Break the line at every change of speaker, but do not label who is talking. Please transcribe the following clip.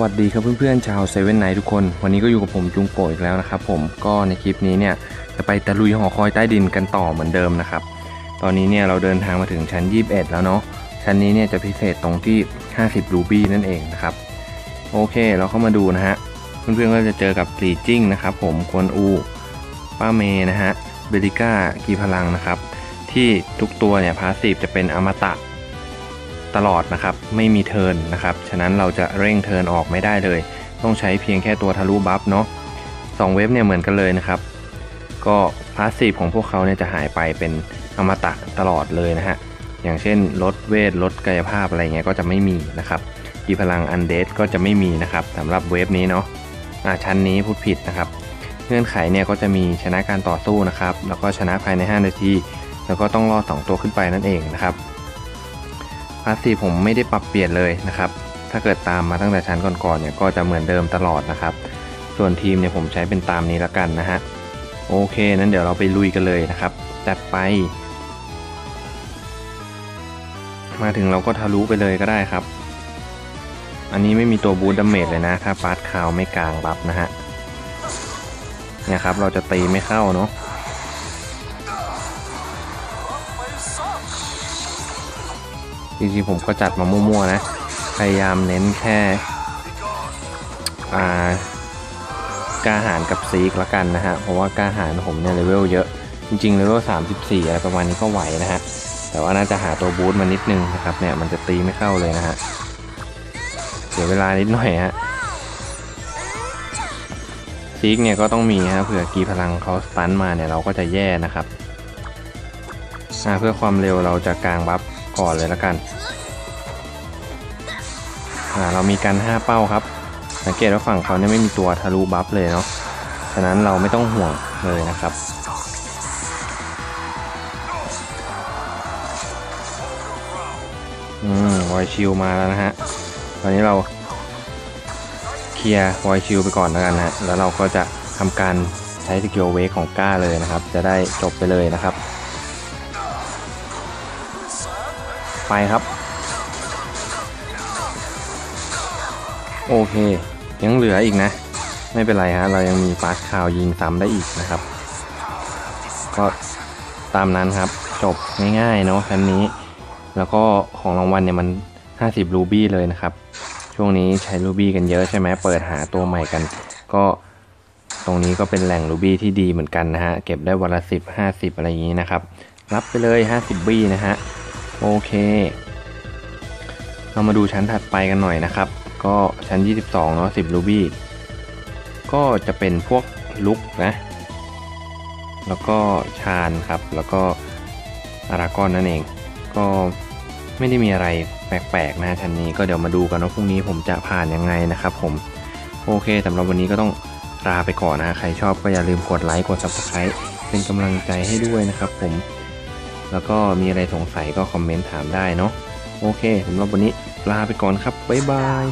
วัสดีครับเพื่อนๆชาวเซเว่นไนทุกคน วันนี้ก็อยู่กับผมจุงโกอีกแล้วนะครับผมก็ในคลิปนี้เนี่ยจะไปตะลุยหอคอยใต้ดินกันต่อเหมือนเดิมนะครับ ตอนนี้เนี่ยเราเดินทางมาถึงชั้น 21 แล้วเนาะชั้นนี้เนี่ยจะพิเศษตรงที่ 50 รูบี้นั่นเองนะครับ โอเคเราเข้ามาดูนะฮะเพื่อนๆก็จะเจอกับกรีจิ้งนะครับผมควนอูป้าเมนะฮะเบลิก้ากีพลังนะครับที่ทุกตัวเนี่ยพาสซีฟจะเป็นอมตะ ตลอดนะครับ ไม่มีเทิร์นนะครับ ฉะนั้นเราจะเร่งเทิร์นออกไม่ได้เลย ต้องใช้เพียงแค่ตัวทะลุบัฟเนาะสองเว็บเนี่ยเหมือนกันเลยนะครับ ก็พาสซีฟของพวกเขาเนี่ยจะหายไปเป็นอมตะตลอดเลยนะฮะ อย่างเช่นลดเวทลดกายภาพอะไรเงี้ยก็จะไม่มีนะครับกีพลังอันเดดก็จะไม่มีนะครับสำหรับเวฟนี้เนาะอ่าชั้นนี้พูดผิดนะครับ เงื่อนไขเนี่ยก็จะมีชนะการต่อสู้นะครับ แล้วก็ชนะภายใน 5 นาที แล้วก็ต้องรอด2ตัวขึ้นไปนั่นเองนะครับ พาสซีฟผมไม่ได้ปรับเปลี่ยนเลยนะครับ ถ้าเกิดตามมาตั้งแต่ชั้นก่อนๆเนี่ยก็จะเหมือนเดิมตลอดนะครับ ส่วนทีมเนี่ยผมใช้เป็นตามนี้แล้วกันนะฮะ โอเคนั้นเดี๋ยวเราไปลุยกันเลยนะครับจัดไป มาถึงเราก็ทะลุไปเลยก็ได้ครับ อันนี้ไม่มีตัวบูทดาเมจเลยนะ ถ้าฟาสคาวไม่กลางบัฟนะฮะเนี่ยครับเราจะตีไม่เข้าเนาะ จริงๆผมก็จัดมามั่วๆนะ พยายามเน้นแค่อ่ากาหารกับซีกละกันนะฮะ เพราะว่ากาหารผมเนี่ยเลเวลเยอะ จริงๆเลเวล 34 อะไรประมาณนี้ก็ไหวนะฮะ แต่ว่าน่าจะหาตัวบูทมานิดนึงนะครับเนี่ยมันจะตีไม่เข้าเลยนะฮะ เสียเวลานิดหน่อยฮะซีกเนี่ยก็ต้องมีฮะเผื่อกีพลังเขาสตันมาเนี่ยเราก็จะแย่นะครับเพื่อความเร็วเราจะกลางบัฟ ก่อนเลยแล้วกันเรามีกัน5เป้าครับ สังเกตว่าฝั่งเขาเนี่ยไม่มีตัวทะลุบัฟเลยเนาะฉะนั้นเราไม่ต้องห่วงเลยนะครับอืมวอยชิลมาแล้วนะฮะ ตอนนี้เราเคลียร์วอยชิลไปก่อนแล้วกันนะแล้วเราก็จะทำการใช้สกิลเวกของก้าเลยนะครับ จะได้จบไปเลยนะครับ ไปครับ โอเค ยังเหลืออีกนะ ไม่เป็นไรฮะ เรายังมีฟาสคาวยิงซ้ำได้อีกนะครับ ก็ตามนั้นครับ จบง่ายๆเนาะคันนี้ แล้วก็ของรางวัลเนี่ยมัน 50 รูบี้เลยนะครับ ช่วงนี้ใช้รูบี้กันเยอะใช่ไหมเปิดหาตัวใหม่กัน ก็ตรงนี้ก็เป็นแหล่งรูบี้ที่ดีเหมือนกันนะฮะ เก็บได้วันละสิบห้าสิบอะไรอย่างนี้นะครับ รับไปเลย 50 บี้นะฮะ โอเค เรามาดูชั้นถัดไปกันหน่อยนะครับ ก็ชั้น 22เนาะ10รูบี้ก็จะเป็นพวกลุกนะ แล้วก็ชาญครับ แล้วก็อารากอนนั่นเอง ก็ไม่ได้มีอะไรแปลกๆนะชั้นนี้ก็เดี๋ยวมาดูกันว่าพรุ่งนี้ผมจะผ่านยังไงนะครับผม โอเคสำหรับวันนี้ก็ต้องลาไปก่อนนะ ใครชอบก็อย่าลืมกดไลค์ กด subscribe เป็นกำลังใจให้ด้วยนะครับผม แล้วก็มีอะไรสงสัยก็คอมเมนต์ถามได้เนาะโอเคสำหรับวันนี้ลาไปก่อนครับบ๊ายบาย